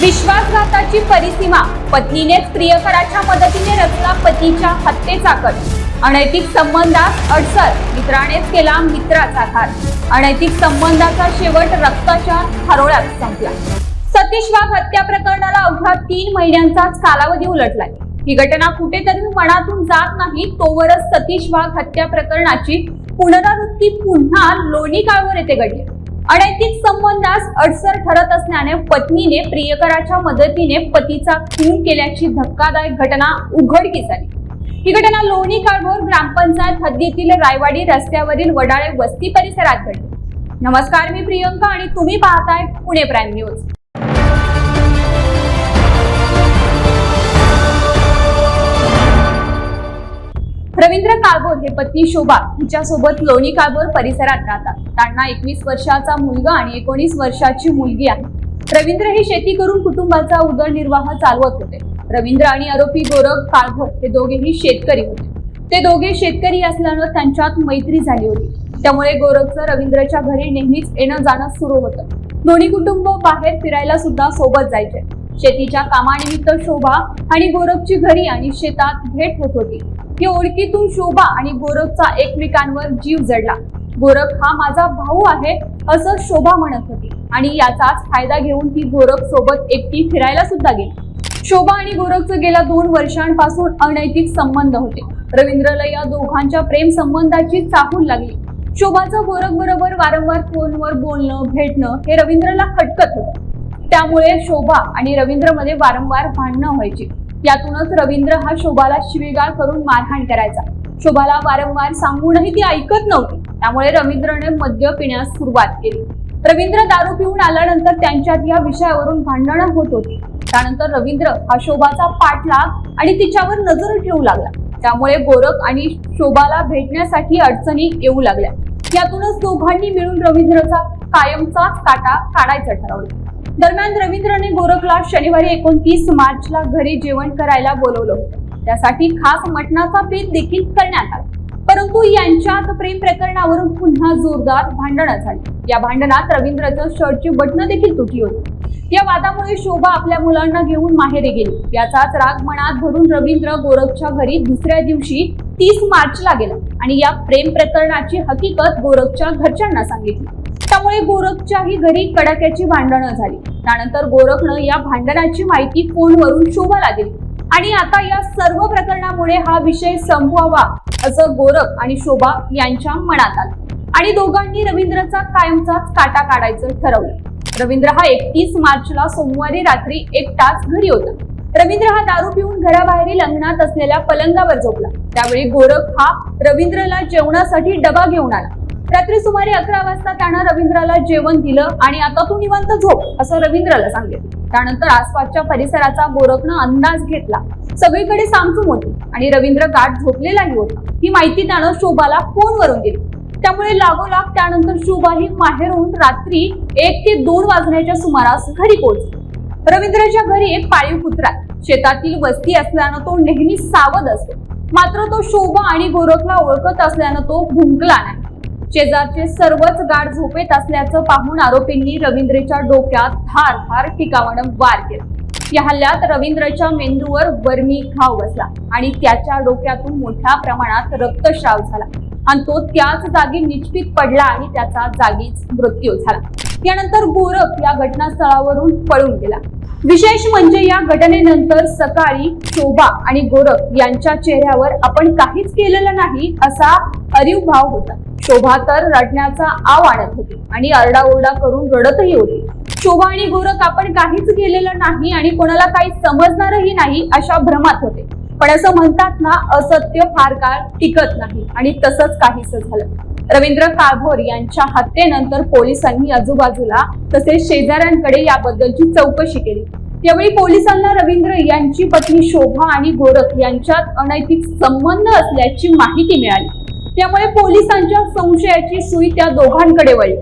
विश्वासघाताची परिसीमा पत्नीनेच प्रियकराच्या मदतीने रचला पतीच्या हत्येचा कट. अनैतिक संबंधात अडसर मित्रानेच केला मित्राचा घात. अनैतिक संबंधाचा शेवट रक्ताच्या हरोळ्यात संपला. सतीश वाघ हत्या प्रकरणाला अवघ्या तीन महिन्यांचाच कालावधी उलटलाय. ही घटना कुठेतरी मनातून जात नाही तोवरच सतीश वाघ हत्या प्रकरणाची पुनरावृत्ती पुन्हा लोणी काळवर येथे घडली. अनैतिक संबंधास अडसर ठरत असल्याने पत्नीने प्रियकराच्या मदतीने पतीचा खून केल्याची धक्कादायक घटना उघडकीस आली. ही घटना लोणी काळभोर ग्रामपंचायत हद्दीतील रायवाडी रस्त्यावरील वडाळे वस्ती परिसरात घडली. नमस्कार मी प्रियंका आणि तुम्ही पाहताय पुणे प्राईम न्यूज. रवींद्र काळभोर हे पत्नी शोभा हिच्यासोबत लोणी काळभोर परिसरात राहतात. त्यांना एकवीस वर्षाचा मुलगा आणि एकोणीस वर्षाची मुलगी आहे. रवींद्र हे शेती करून कुटुंबाचा उदरनिर्वाह चालवत होते. रवींद्र आणि आरोपी गोरख काळभोर हे दोघेही शेतकरी होते. ते दोघे शेतकरी असल्यानं त्यांच्यात मैत्री झाली होती. त्यामुळे गोरखचं रवींद्रच्या घरी नेहमीच येणं जाणं सुरू होतं. दोन्ही कुटुंब बाहेर फिरायला सुद्धा सोबत जायचे. शेतीच्या कामानिमित्त शोभा आणि गोरखची घरी आणि शेतात भेट होत होती. की ओळखीतून शोभा आणि गोरखचा एकमेकांवर जीव जडला. गोरख हा माझा भाऊ आहे असं शोभा म्हणत होती. आणि याचाच फायदा घेऊन ती गोरख सोबत एकटी फिरायला सुद्धा गेली. शोभा आणि गोरखचं गेल्या दोन वर्षांपासून अनैतिक संबंध होते. रवींद्रला या दोघांच्या प्रेम संबंधाची चाहूल लागली. शोभाचं गोरख बरोबर वारंवार फोनवर बोलणं भेटणं हे रवींद्रला खटकत होतं. त्यामुळे शोभा आणि रवींद्रमध्ये वारंवार भांडणं व्हायची. यातूनच रवींद्र हा शोभाला शिवीगाळ करून मारहाण करायचा. शोभाला वारंवार सांगूनही ती ऐकत नव्हती. त्यामुळे रवींद्रने मद्य पिण्यास सुरुवात केली. रवींद्र दारू पिऊन आल्यानंतर त्यांच्यात या विषयावरून भांडणं होत होती. त्यानंतर रवींद्र हा शोभाचा पाठलाग आणि तिच्यावर नजर ठेवू लागला. त्यामुळे गोरख आणि शोभाला भेटण्यासाठी अडचणी येऊ लागल्या. यातूनच दोघांनी मिळून रवींद्रचा कायमचाच काटा काढायचं ठरवलं. दरम्यान रवींद्रने गोरखला शनिवारी एकोणतीस मार्चला घरी जेवण करायला बोलवलं. त्यासाठी खास मटणाचा बेत देखील करण्यात आला. परंतु यांच्यात प्रेम प्रकरणावरून पुन्हा जोरदार भांडणं झाली. या भांडणात रवींद्रचं शर्टची बटणं देखील तुटली होती. या वादामुळे शोभा आपल्या मुलांना घेऊन माहेरी गेली. याचाच राग मनात भरून रवींद्र गोरखच्या घरी दुसऱ्या दिवशी तीस मार्चला गेला आणि या प्रेम प्रकरणाची हकीकत गोरखच्या घरच्यांना सांगितली. त्यामुळे गोरखच्याही घरी कडाक्याची भांडणं झाली. त्यानंतर गोरखनं या भांडणाची माहिती फोनवरून शोभाला दिली. आणि आता या सर्व प्रकरणामुळे हा विषय संपवावा असं गोरख आणि शोभा यांच्या मनात आलं. आणि दोघांनी रवींद्रचा कायमचाच काटा काढायचं ठरवलं. रवींद्र हा एकतीस मार्चला सोमवारी रात्री एक तास घरी होता. रवींद्र हा दारू पिऊन घराबाहेरील अंगणात असलेल्या पलंगावर झोपला. त्यावेळी गोरख हा रवींद्रला जेवणासाठी डबा घेऊन आला. रात्री सुमारे अकरा वाजता त्यानं रवींद्राला जेवण दिलं आणि आता तू निवांत झोप असं रवींद्राला सांगितलं त्यानंतर आसपासच्या परिसराचा गोरखनं अंदाज घेतला. सगळीकडे सामसूम होती आणि रवींद्र गाठ झोपलेलाही होता. ही माहिती त्यानं शोभाला फोनवरून दिली. त्यामुळे लागोलाग त्यानंतर शोभा ही माहेरून रात्री एक ते दोन वाजण्याच्या सुमारास घरी पोहोचली. रवींद्रच्या घरी एक पाळीव कुत्रा आहे. शेतातील वस्ती असल्यानं तो नेहमी सावध असतो. मात्र तो शोभा आणि गोरखला ओळखत असल्यानं तो भुंकला नाही. शेजारचे सर्वच गाड झोपेत असल्याचं पाहून आरोपींनी रवींद्रच्या डोक्यात धार धार ठिकावणं वार केला. या हल्ल्यात रवींद्रच्या मेंदूवर वर्मी घाव बसला आणि त्याच्या डोक्यातून मोठ्या प्रमाणात रक्तस्राव झाला. आणि तो त्याच जागी निश्चित पडला आणि त्याचा जागीच मृत्यू झाला. यानंतर गोरख या घटनास्थळावरून पळून गेला. विशेष म्हणजे या घटनेनंतर सकाळी शोभा आणि गोरख यांच्या चेहऱ्यावर आपण काहीच केलेलं नाही असा अरीव भाव होता. शोभा तर रडण्याचा आव आणत होती आणि आरडाओरडा करून रडतही होती. शोभा आणि गोरख आपण काहीच केलेलं नाही आणि कोणाला काही समजणारही नाही अशा भ्रमात होते. पण असं म्हणतात ना असत्य फार काळ टिकत नाही आणि तसंच काहीच झालं. रवींद्र काळभोर यांच्या हत्येनंतर पोलिसांनी आजूबाजूला तसेच शेजाऱ्यांकडे याबद्दलची चौकशी केली. त्यावेळी पोलिसांना रवींद्र यांची पत्नी शोभा आणि गोरख यांच्यात अनैतिक संबंध असल्याची माहिती मिळाली. त्यामुळे पोलिसांच्या संशयाची सुई त्या दोघांकडे वळली.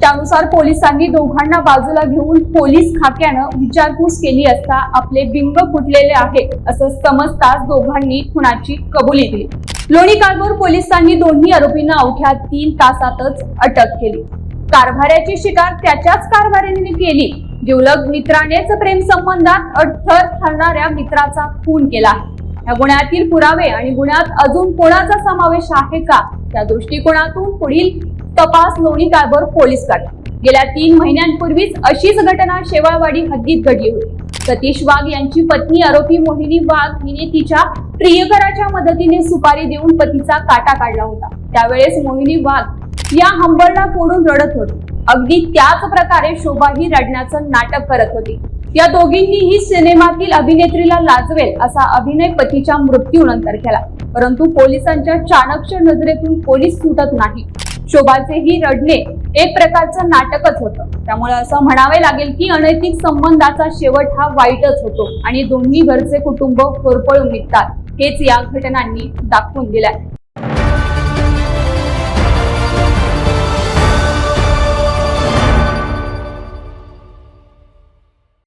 त्यानुसार पोलिसांनी दोघांना बाजूला घेऊन पोलीस खात्यानं विचारपूस केली असता आपले बिंग फुटलेले आहे असं समजताच दोघांनी खुनाची कबुली दिली. लोणी काळभोर पोलिसांनी दोन्ही आरोपींना अवघ्या तीन तासातच अटक केली. कारभाऱ्याची शिकार त्याच्याच कारभाऱ्याने केली. जिवलग मित्रानेच प्रेम संबंधात अडथळ ठरणाऱ्या मित्राचा खून केला. या गुन्ह्यातील पुरावे आणि गुन्ह्यात अजून कोणाचा समावेश आहे का त्या दृष्टिकोनातून पुढील तपास लोणी काळभोर पोलीस करतात गेल्या तीन महिन्यांपूर्वीच अशीच घटना शेवाळवाडी हद्दीत घडली होती. सतीश वाघ यांची पत्नी आरोपी मोहिनी वाघ हिने तिच्या प्रियकराच्या मदतीने सुपारी देऊन पतीचा काटा काढला होता. त्यावेळेस मोहिनी वाघ या हंबरला फोडून रडत होती. अगदी त्याच प्रकारे शोभाही रडण्याचं नाटक करत होती. या दोघींनीही सिनेमातील अभिनेत्रीला लाजवेल असा अभिनय पतीच्या मृत्यूनंतर केला. परंतु पोलिसांच्या चाणक्य नजरेतून पोलीस सुटत नाही. शोभाचेही रडणे एक प्रकारचं नाटकच होतं. त्यामुळे असं म्हणावे लागेल की अनैतिक संबंधाचा शेवट हा वाईटच होतो. आणि दोन्ही घरचे कुटुंब होरपळून निघतात. हेच या घटनांनी दाखवून दिलंय.